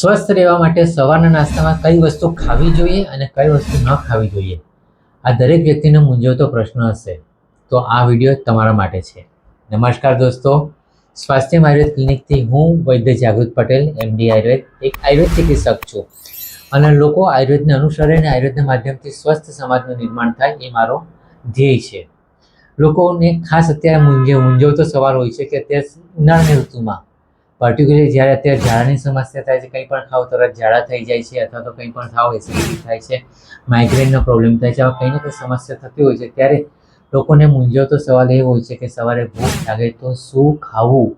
સ્વસ્થ રહેવા માટે સવારના નાસ્તામાં કઈ વસ્તુ ખાવી જોઈએ અને કઈ વસ્તુ ન ખાવી જોઈએ? આ દરેક વ્યક્તિનો મૂંઝવતો પ્રશ્ન હશે. તો આ વીડિયો તમારા માટે છે. નમસ્કાર દોસ્તો. સ્વાસ્થ્ય આયુર્વેદ ક્લિનિકથી હું વૈદ્ય જાગૃત પટેલ એમડી આયુર્વેદ, એક આયુર્વેદ ચિકિત્સક છું. અને લોકો આયુર્વેદને અનુસરે અને આયુર્વેદના માધ્યમથી સ્વસ્થ સમાજનું નિર્માણ થાય એ મારો ધ્યેય છે. લોકોને ખાસ અત્યારે મૂંઝે મૂંઝવતો સવાલ હોય છે કે અત્યારે ઉનાળાની ઋતુમાં પર્ટિક્યુલરલી જ્યારે અત્યારે ઝાડાની સમસ્યા થાય છે, કંઈ પણ ખાવ તરત ઝાડા થઈ જાય છે અથવા તો કંઈ પણ ખાવ એસિડિટી થાય છે માઇગ્રેનનો પ્રોબ્લેમ થાય છે, આવા કંઈ ને કંઈ સમસ્યા થતી હોય છે. ત્યારે લોકોને મૂંઝવતો સવાલ એ હોય છે કે સવારે ભૂખ લાગે તો શું ખાવું?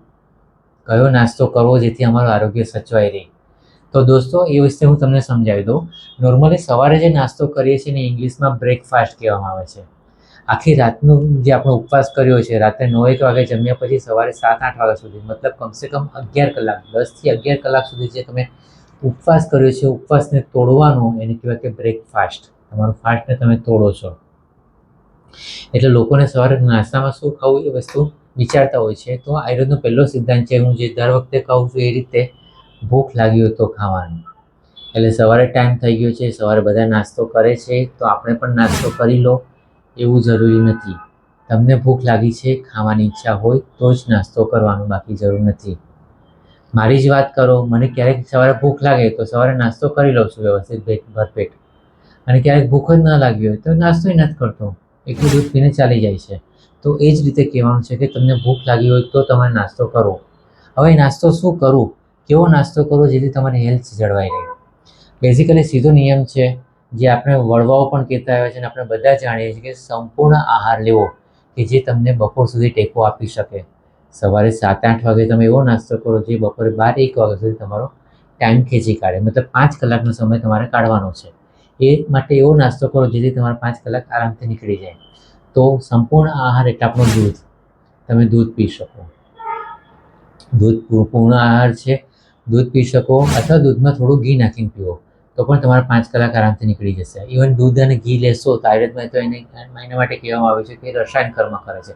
કયો નાસ્તો કરવો જેથી અમારું આરોગ્ય સચવાઈ રહે? તો દોસ્તો, એ વિશે હું તમને સમજાવી દઉં. નોર્મલી સવારે જે નાસ્તો કરીએ છીએ ને ઇંગ્લિશમાં બ્રેકફાસ્ટ કહેવામાં આવે છે. આખી રાતનું જે આપણો ઉપવાસ કર્યો છે, રાત્રે નવ એક વાગે જમ્યા પછી સવારે સાત આઠ વાગ્યા સુધી, મતલબ કમસે કમ અગિયાર કલાક, દસથી અગિયાર કલાક સુધી જે તમે ઉપવાસ કર્યો છે, ઉપવાસને તોડવાનો એને કહેવાય કે બ્રેકફાસ્ટ. તમારું ફાસ્ટને તમે તોડો છો. એટલે લોકોને સવારે નાસ્તામાં શું ખાવું એ વસ્તુ વિચારતા હોય છે. તો આયુર્વેદનો પહેલો સિદ્ધાંત છે, હું જે દર વખતે કહું છું એ રીતે ભૂખ લાગી હોય તો ખાવાનું. એટલે સવારે ટાઈમ થઈ ગયો છે, સવારે બધા નાસ્તો કરે છે, તો આપણે પણ નાસ્તો કરી લો. એવું જરૂરી નથી. તમને ભૂખ લાગી છે, ખાવાની ઈચ્છા હોય તો જ નાસ્તો કરવાનો બાકી જરૂર નથી. મારી જ વાત કરો, મને ક્યારેક સવારે ભૂખ લાગે તો સવારે નાસ્તો કરી લઉં છું વ્યવસ્થિત પેટ ભરપેટ. અને ક્યારેક ભૂખ જ ન લાગી હોય તો નાસ્તોય નથી કરતો. એટલું દૂધ પીને ચાલી જાય છે. તો એ જ રીતે કહેવાનું છે કે તમને ભૂખ લાગી હોય તો તમારે નાસ્તો કરો હવે નાસ્તો શું કરું? કેવો નાસ્તો કરવો જેથી તમારી હેલ્થ જળવાઈ રહે? બેઝિકલી સીધો નિયમ છે જે આપણે વળવાઓ પણ કહેતા આવ્યા છે અને આપણે બધા જાણીએ છીએ કે સંપૂર્ણ આહાર લેવો કે જે તમને બપોર સુધી ટેકો આપી શકે. સવારે સાત આઠ વાગે તમે એવો નાસ્તો કરો જે બપોરે બાર એક વાગ્યા સુધી તમારો ટાઈમ ખેંચી કાઢે. મતલબ પાંચ કલાકનો સમય તમારે કાઢવાનો છે. એ માટે એવો નાસ્તો કરો જેથી તમારે પાંચ કલાક આરામથી નીકળી જાય. તો સંપૂર્ણ આહાર એટલે આપણું દૂધ. તમે દૂધ પી શકો. દૂધ પૂર્ણ આહાર છે. દૂધ પી શકો અથવા દૂધમાં થોડું ઘી નાખીને પીવો. તો પણ તમારા પાંચ કલાક આરામથી નીકળી જશે. ઇવન દૂધ અને ઘી લેશો તો આયુર્વેદમાં તો એને એના માટે કહેવામાં આવે છે કે રસાયણ કર્મ કરે છે.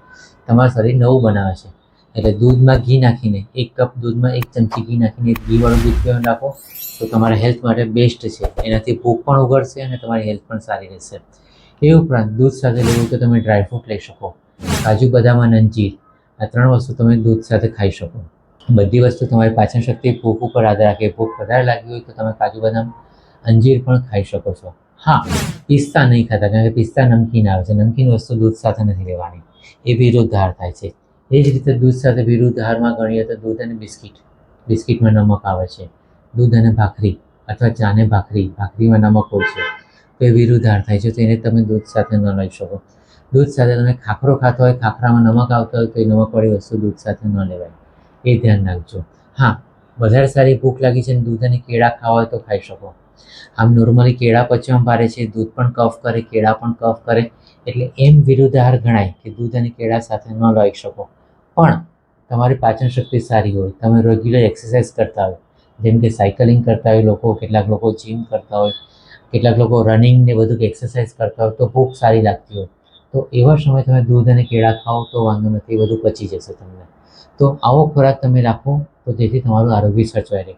તમારું શરીર નવું બનાવે છે. એટલે દૂધમાં ઘી નાખીને, એક કપ દૂધમાં એક ચમચી ઘી નાખીને એક ઘીવાળું દૂધ પીવાનું રાખો, તો તમારા હેલ્થ માટે બેસ્ટ છે. એનાથી ભૂખ પણ ઉગડશે અને તમારી હેલ્થ પણ સારી રહેશે. એ ઉપરાંત દૂધ સાથે લેવું તો તમે ડ્રાયફ્રૂટ લઈ શકો, કાજુ બદામ અને અંજીર, આ ત્રણ વસ્તુ તમે દૂધ સાથે ખાઈ શકો. બધી વસ્તુ તમારી પાચન શક્તિ ભૂખ ઉપર આધાર રાખે. ભૂખ વધારે લાગી હોય તો તમે કાજુ બદામ અંજીર પણ ખાઈ શકો છો. હા, પિસ્તા નહીં ખાતા, કારણ કે પિસ્તા નમકીન આવે છે. નમકીન વસ્તુ દૂધ સાથે નથી લેવાની. એ વિરુદ્ધ આહાર થાય છે. એ જ રીતે દૂધ સાથે વિરુદ્ધ આહારમાં ગણીએ તો દૂધ અને બિસ્કિટ. બિસ્કિટમાં નમક આવે છે. દૂધ અને ભાખરી અથવા ચાને ભાખરી, ભાખરીમાં નમક હોય છે. તો એ વિરુદ્ધ આહાર થાય છે. તો એને તમે દૂધ સાથે ન લઈ શકો. દૂધ સાથે તમે ખાખરો ખાતો હોય, ખાખરામાં નમક આવતો હોય, તો એ નમકવાળી વસ્તુ દૂધ સાથે ન લેવાય. એ ધ્યાન રાખજો. હા, વધારે સારી ભૂખ લાગી છે અને દૂધ અને કેળા ખાવા હોય તો ખાઈ શકો. આમ નોર્મલી કેળા પચવામાં ભારે છે, દૂધ પણ કફ કરે, કેળા પણ કફ કરે, એટલે એમ વિરુદ્ધ આહાર ગણાય કે દૂધ અને કેળા સાથે ન લઈ શકો. પણ તમારી પાચન શક્તિ સારી હોય, તમે રેગ્યુલર એક્સરસાઇઝ કરતા હોય, જેમ કે સાયકલિંગ કરતા હોય લોકો, કેટલાક લોકો જીમ કરતા હોય, કેટલાક લોકો રનિંગ ને બધું એક્સરસાઇઝ કરતા હોય, તો ભૂખ સારી લાગતી હોય. તો એવા સમયે તમે દૂધ અને કેળા ખાઓ તો વાંધો નથી બધું પચી જશે તમને. તો આવો ખોરાક તમે રાખો, તો જેથી તમારું આરોગ્ય સચવાઈ રહે.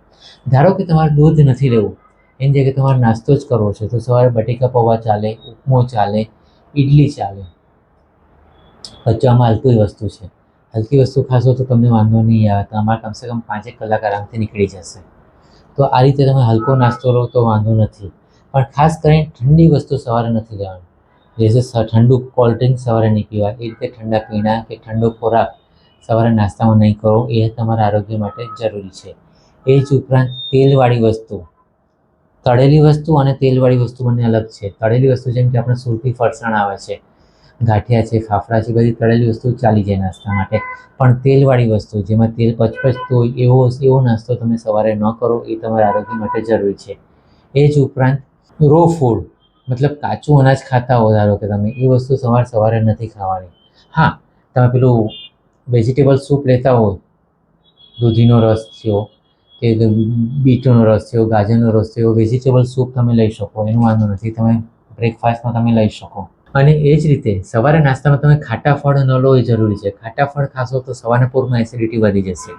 ધારો કે તમારે દૂધ નથી લેવું એની જગ્યાએ તમારે નાસ્તો જ કરવો છે. તો સવારે બટેકા પૌવા ચાલે, ઉપમો ચાલે ઇડલી ચાલે. પચવામાં હલકી વસ્તુ છે. હલકી વસ્તુ ખાશો તો તમને વાંધો નહીં આવે. તમારે કમસે કમ પાંચેક કલાક આરામથી નીકળી જશે. તો આ રીતે તમે હલકો નાસ્તો લો તો વાંધો નથી. પણ ખાસ કરીને ઠંડી વસ્તુ સવારે નથી લેવાની. જેસે ઠંડુ કોલ્ડ ડ્રિંક સવારે નહીં પીવાય. એ રીતે ઠંડા પીણા કે ઠંડો ખોરાક સવારે નાસ્તામાં નહીં કરો, એ તમારા આરોગ્ય માટે જરૂરી છે. એ જ ઉપરાંત તેલવાળી વસ્તુ. તળેલી વસ્તુ અને તેલવાળી વસ્તુ બંને અલગ છે. તળેલી વસ્તુ જેમ કે આપણે સુરતી ફરસાણ આવે છે, ગાંઠિયા છે, ફાફડા છે, બધી તળેલી વસ્તુ ચાલી જાય નાસ્તા માટે. પણ તેલવાળી વસ્તુ જેમાં તેલ પચપચતું હોય, એવો એવો નાસ્તો તમે સવારે ન કરો એ તમારા આરોગ્ય માટે જરૂરી છે. એ જ ઉપરાંત રો ફૂડ મતલબ કાચું અનાજ ખાતા હો ધારો કે તમે, એ વસ્તુ સવાર સવારે નથી ખાવાની. હા, તમે પેલું વેજીટેબલ સૂપ લેતા હોય, દૂધીનો રસ થયો કે બીટનો રસ થયો, ગાજરનો રસ થયો વેજીટેબલ સૂપ તમે લઈ શકો, એનું વાંધો નથી. તમે બ્રેકફાસ્ટમાં તમે લઈ શકો. અને એ જ રીતે સવારે નાસ્તામાં તમે ખાટા ફળ ન લો એ જરૂરી છે. ખાટા ફળ ખાશો તો સવારના પૂરમાં એસિડિટી વધી જશે.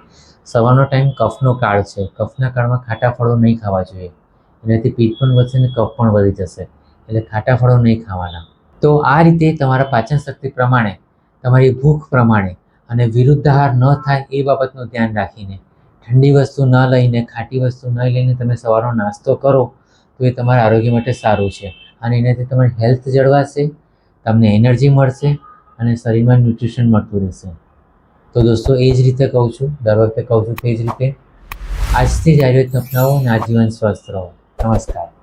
સવારનો ટાઈમ કફનો કાળ છે. કફના કાળમાં ખાટા ફળો નહીં ખાવા જોઈએ. એનાથી પિત્ત પણ વધશે અને કફ પણ વધી જશે. એટલે ખાટા ફળો નહીં ખાવાના. તો આ રીતે તમારા પાચન શક્તિ પ્રમાણે, તમારી ભૂખ પ્રમાણે અને વિરુદ્ધ આહાર ન થાય એ બાબતનું ધ્યાન રાખીને ઠંડી વસ્તુ ન લઈને, ખાટી વસ્તુ ન લઈને તમે સવારનો નાસ્તો કરો, તો એ તમારા આરોગ્ય માટે સારું છે. અને એનાથી તમારી હેલ્થ જળવાશે, તમને એનર્જી મળશે અને શરીરમાં ન્યુટ્રિશન મળતું રહેશે. તો દોસ્તો, એ જ રીતે કહું છું. દર વખતે કહું છું તે જ રીતે. આજથી જ આયુર્વેદ અપનાવો અને આજીવન સ્વસ્થ રહો. નમસ્કાર.